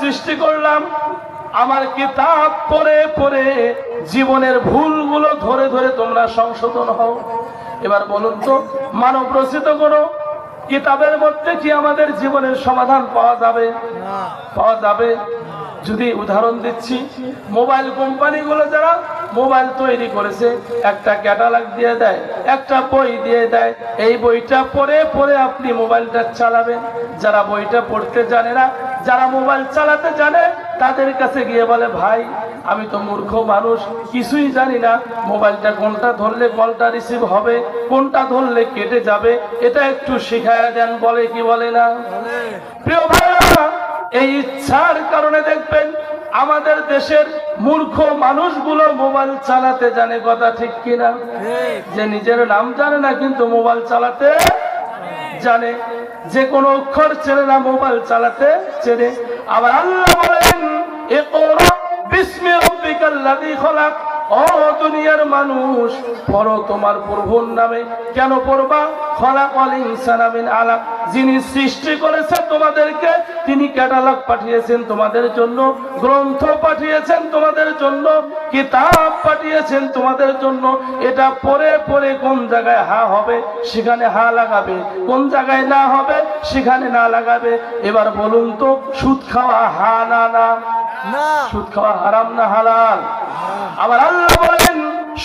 সৃষ্টি করলাম আমার কিতাব পড়ে পড়ে জীবনের ভুলগুলো ধরে ধরে তোমরা সংশোধন হও। এবার বলুন তো মানব রচিত কোনো কিতাবের মধ্যে কি আমাদের জীবনের সমাধান পাওয়া যাবে? পাওয়া যাবে? যদি উদাহরণ দিচ্ছি মোবাইল কোম্পানিগুলো যারা মোবাইল তৈরি করেছে একটা ক্যাটালগ দিয়ে দেয় একটা বই দিয়ে দেয় এই বইটা পড়ে পড়ে আপনি মোবাইলটা চালাবেন। যারা বইটা পড়তে জানে না যারা মোবাইল চালাতে জানে তাদের কাছে গিয়ে বলে ভাই আমি তো মূর্খ মানুষ কিছুই জানি না। মোবাইলটা কোনটা ধরলে কলটা রিসিভ হবে কোনটা ধরলে কেটে যাবে এটা একটু শিখায়া দেন বলে কি বলে না? প্রিয় ভাইরা এই ইচ্ছার কারণে দেখবেন আমাদের দেশের মূর্খ মানুষগুলো মোবাইল চালাতে জানে কথা ঠিক কিনা? যে নিজের নাম জানে না কিন্তু মোবাইল চালাতে জানে যে কোনো অক্ষর না মোবাইল চালাতে চেনে। আবার আল্লাহ বলেন বিস্মে রাব্বিকাল্লাযী খলাক। ও দুনিয়ার মানুষ পড়ো তোমার প্রভুর নামে। কেন পড়বা? খলাকল ইনসানা মিন আলাক। যিনি সৃষ্টি করেছেন তোমাদেরকে তিনি ক্যাটালগ পাঠিয়েছেন তোমাদের জন্য গ্রন্থ পাঠিয়েছেন তোমাদের জন্য কিতাব পাঠিয়েছেন তোমাদের জন্য। এটা পড়ে পড়ে কোন জায়গায় হা হবে সেখানে হা লাগাবে। কোন জায়গায় না হবে সেখানে না লাগাবে। এবার বলুন তো সুদ খাওয়া হা না না? না। সুদ খাওয়া হারাম না হালাল? আবার আল্লাহ বলেন